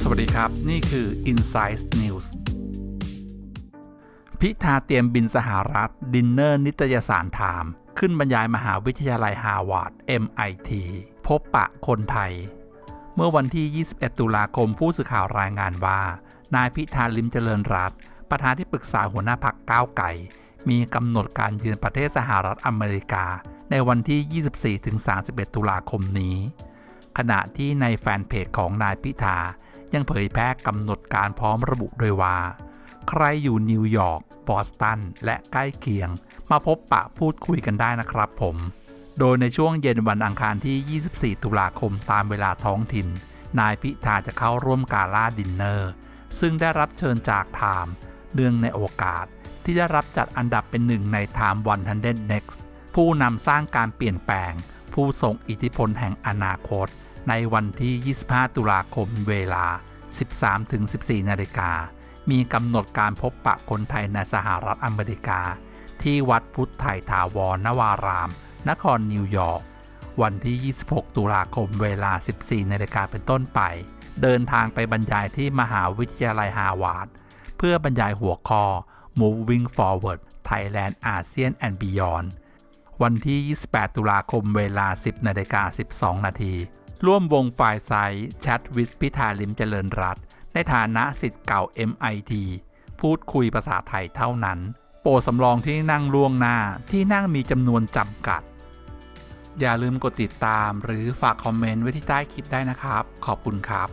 สวัสดีครับ นี่คือ Insight News พิธาเตรียมบินสหรัฐ ดินเนอร์นิตยสารไทม์ขึ้นบรรยายมหาวิทยาลัยฮาร์วาร์ด MIT พบปะคนไทย เมื่อวันที่ 21 ตุลาคมผู้สื่อข่าวรายงานว่า นายพิธาลิมเจริญรัตประธานที่ปรึกษาหัวหน้าพักก้าวไก่ มีกำหนดการเยือนประเทศสหรัฐอเมริกา ในวันที่ 24-31 ตุลาคมนี้ ขณะที่ในแฟนเพจของนายพิธายังเผยแพร่กำหนดการพร้อมระบุโดยว่า ใครอยู่นิวยอร์กบอสตัน และใกล้เคียง มาพบปะพูดคุยกันได้นะครับผม โดยในช่วงเย็นวันอังคารที่ 24 ตุลาคมตามเวลาท้องถิ่น นายพิธาจะเข้าร่วมกาล่าดินเนอร์ ซึ่งได้รับเชิญจากไทม์เนื่องในโอกาสที่ได้รับจัดอันดับเป็นหนึ่งใน Time 100 Next ผู้นำสร้างการเปลี่ยนแปลง ผู้ทรงอิทธิพลแห่งอนาคต ในวันที่ 25 ตุลาคมเวลา 13-14 นาฬิกา มีกำหนดการพบปะคนไทยในสหรัฐอเมริกา ที่วัดพุทธไทยถาวรนวาราม นครนิวยอร์ก วันที่ 26 ตุลาคมเวลา 14 นาฬิกาเป็นต้นไป เดินทางไปบรรยายที่มหาวิทยาลัยฮาวาดเพื่อบรรยายหัวข้อ Moving Forward Thailand ASEAN and Beyond วันที่ 28 ตุลาคมเวลา 10นาฬิกา12 นาทีร่วมวงฝ่ายไซแชทวิสพิธาลิมเจริญรัตในฐานะสิทธิ์เก่า MIT พูดคุยภาษาไทยเท่านั้น โปรสำรองที่นั่งล่วงหน้าที่นั่งมีจำนวนจำกัด อย่าลืมกดติดตามหรือฝากคอมเมนต์ไว้ที่ใต้คลิปได้นะครับ ขอบคุณครับ